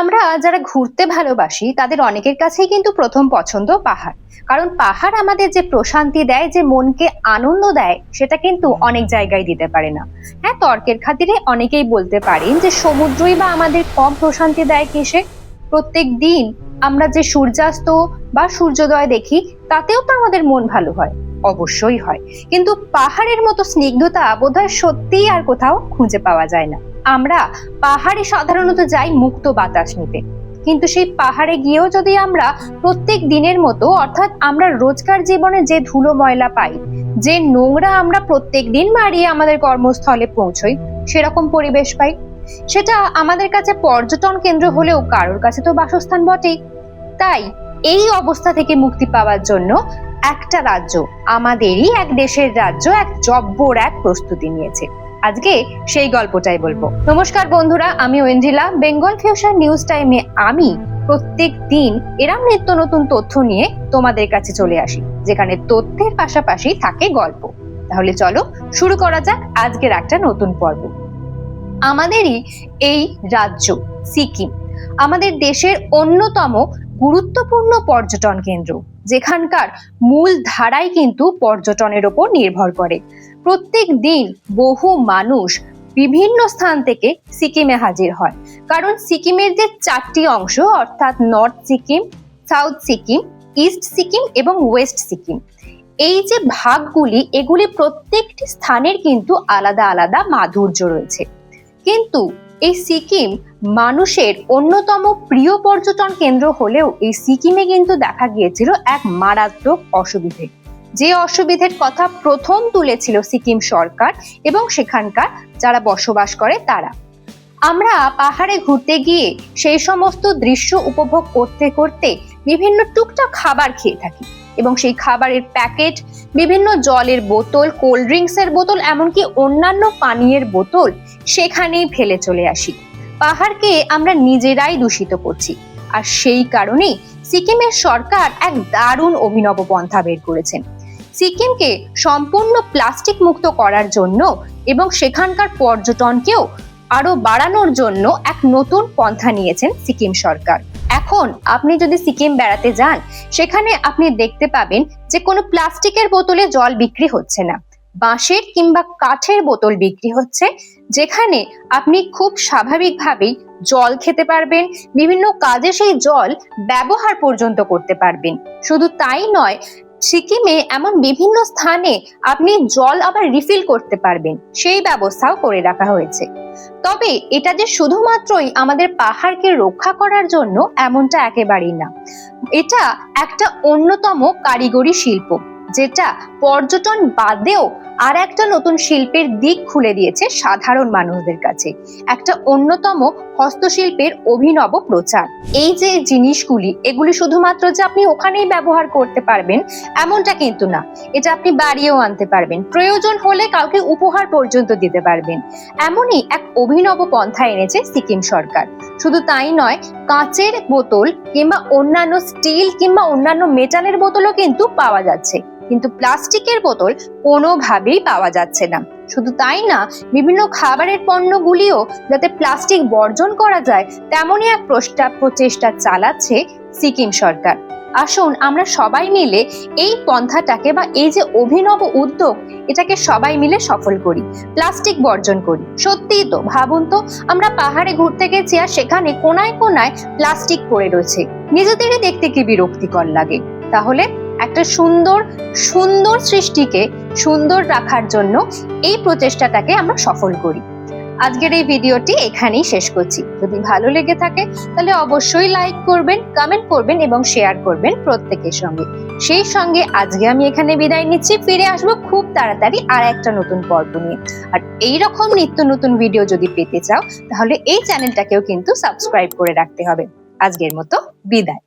আমরা যারা ঘুরতে ভালোবাসি তাদের অনেকের কাছেই কিন্তু প্রথম পছন্দ পাহাড়। কারণ পাহাড় আমাদের যে প্রশান্তি দেয় যে মনকে আনন্দ দেয় সেটা কিন্তু অনেক জায়গায় দিতে পারে না। হ্যাঁ তর্কের খাতিরে অনেকেই বলতে পারেন যে সমুদ্রই বা আমাদের কম প্রশান্তি দেয় কিসে? প্রত্যেক দিন আমরা যে সূর্যাস্ত বা সূর্যোদয় দেখি তাতেও তো আমাদের মন ভালো হয়। অবশ্যই হয়। কিন্তু পাহাড়ের মতো স্নিগ্ধতা বোধহয় সত্যিই আর কোথাও খুঁজে পাওয়া যায় না। আমরা পাহাড়ে সাধারণত যাই মুক্ত বাতাস নিতে। কিন্তু সেই পাহাড়ে গিয়েও যদি আমরা প্রত্যেক দিনের মতো, অর্থাৎ আমরা রোজকার জীবনে যে ধুলো ময়লা পাই, যে নোংরা আমরা প্রত্যেক দিন মারিয়ে আমাদের কর্মস্থলে পৌঁছই, সেরকম পরিবেশ পাই। সেটা আমাদের কাছে পর্যটন কেন্দ্র হলেও কারোর কাছে তো বাসস্থান বটেই। তাই এই অবস্থা থেকে মুক্তি পাওয়ার জন্য একটা রাজ্য, আমাদেরই এক দেশের রাজ্য, এক জব্বর এক প্রস্তুতি নিয়েছে। আজকে সেই গল্পটাই বলব। নমস্কার বন্ধুরা, আমি ওয়েন্দ্রিলা বেঙ্গল ফিউশন নিউজ টাইমে আমি প্রত্যেক দিন এরম নিত্য নতুন তথ্য নিয়ে তোমাদের কাছে চলে আসি, যেখানে তথ্যের পাশাপাশি থাকে গল্প। তাহলে চলো শুরু করা যাক আজকের একটা নতুন পর্ব। আমাদেরই এই রাজ্য, সিকিম, আমাদের দেশের অন্যতম গুরুত্বপূর্ণ পর্যটন কেন্দ্র, যেখানকার মূল ধারাই কিন্তু পর্যটনের ওপর নির্ভর করে। প্রত্যেক দিন বহু মানুষ বিভিন্ন স্থান থেকে সিকিমে হাজির হয়। কারণ সিকিমের যে চারটি অংশ, অর্থাৎ north Sikkim, south Sikkim, east Sikkim এবং ওয়েস্ট সিকিম, এই যে ভাগগুলি, এগুলি প্রত্যেকটি স্থানের কিন্তু আলাদা আলাদা মাধুর্য রয়েছে। কিন্তু এই সিকিম মানুষের অন্যতম প্রিয় পর্যটন কেন্দ্র হলেও এই সিকিমে কিন্তু দেখা গিয়েছিল এক মারাত্মক অসুবিধে। যে অসুবিধের কথা প্রথম তুলেছিল সিকিম সরকার এবং সেখানকার যারা বসবাস করে তারা। আমরা পাহাড়ে ঘুরতে গিয়ে সেই সমস্ত দৃশ্য উপভোগ করতে করতে বিভিন্ন টুকটাক খাবার খেয়ে থাকি। এবং সেই খাবারের প্যাকেট, বিভিন্ন জলের বোতল, কোল্ড ড্রিঙ্কসের বোতল, এমনকি অন্যান্য পানীয়ের বোতল সেখানেই ফেলে চলে আসি। পাহাড়কে আমরা নিজেরাই দূষিত করছি। আর সেই কারণেই সিকিমের সরকার এক দারুণ অভিনব পন্থা বের করেছেন। সিকিমকে সম্পূর্ণ প্লাস্টিক মুক্ত করার জন্য এবং সেখানকার পর্যটনকেও আরও বাড়ানোর জন্য এক নতুন পন্থা নিয়েছেন সিকিম সরকার। এখন আপনি যদি সিকিম বেড়াতে যান, সেখানে আপনি দেখতে পাবেন যে কোনো প্লাস্টিকের বোতলে জল বিক্রি হচ্ছে না। বাঁশের কিংবা কাঠের বোতল বিক্রি হচ্ছে, যেখানে আপনি খুব স্বাভাবিকভাবেই জল খেতে পারবেন, বিভিন্ন কাজে সেই জল ব্যবহার পর্যন্ত করতে পারবেন। শুধু তাই নয় সিকিমে এমন বিভিন্ন স্থানে আপনি জল আবার রিফিল করতে পারবেন। সেই ব্যবস্থাও করে রাখা হয়েছে। তবে এটা যে শুধুমাত্রই আমাদের পাহাড়কে রক্ষা করার জন্য এমনটা একেবারেই না। এটা একটা অন্যতম কারিগরি শিল্প। যেটা পর্যটন বাদেও আর একটা নতুন শিল্পের দিক খুলে দিয়েছে সাধারণ মানুষদের কাছে। একটা অন্যতম হস্তশিল্পের অভিনব প্রচার। এই যে জিনিসগুলি, এগুলি শুধুমাত্র যে আপনি ওখানেই ব্যবহার করতে পারবেন, এমনটা কিন্তু না। এটা আপনি বাড়িয়েও আনতে পারবেন। প্রয়োজন হলে কাউকে উপহার পর্যন্ত দিতে পারবেন। এমনই এক অভিনব পন্থা এনেছে সিকিম সরকার। শুধু তাই নয়, কাঁচের বোতল কিংবা অন্যান্য স্টিল কিংবা অন্যান্য মেটালের বোতলও কিন্তু পাওয়া যাচ্ছে। কিন্তু প্লাস্টিকের বোতল কোনোভাবেই পাওয়া যাচ্ছে না। শুধু তাই না, বিভিন্ন খাবারের পণ্যগুলিও যাতে প্লাস্টিক বর্জন করা যায়, তেমনই এক প্রচেষ্টা চালাচ্ছে সিকিম সরকার। আসুন, আমরা সবাই মিলে এই পন্থাটাকে বা এই যে অভিনব উদ্যোগ, এটাকে সবাই মিলে সফল করি, প্লাস্টিক বর্জন করি। সত্যিই তো, ভাবুন তো, আমরা পাহাড়ে ঘুরতে গেছি আর সেখানে কোনায় কোনায় প্লাস্টিক পড়ে রয়েছে। নিজেদেরই দেখতে কি বিরক্তিকর লাগে। তাহলে একটা সুন্দর সুন্দর সৃষ্টিকে সুন্দর রাখার জন্য এই প্রচেষ্টাটাকে আমরা সফল করি। আজকের এই ভিডিওটি এখানেই শেষ করছি। যদি ভালো লেগে থাকে, তাহলে অবশ্যই লাইক করবেন কমেন্ট করবেন এবং শেয়ার করবেন প্রত্যেকের সঙ্গে। সেই সঙ্গে আজকে আমি এখানে বিদায় নিচ্ছি। ফিরে আসব খুব তাড়াতাড়ি আর একটা নতুন পর্ব নিয়ে। আর এই রকম নিত্য নতুন ভিডিও যদি পেতে চাও, তাহলে এই চ্যানেলটাকেও কিন্তু সাবস্ক্রাইব করে রাখতে হবে। আজকের মতো বিদায়।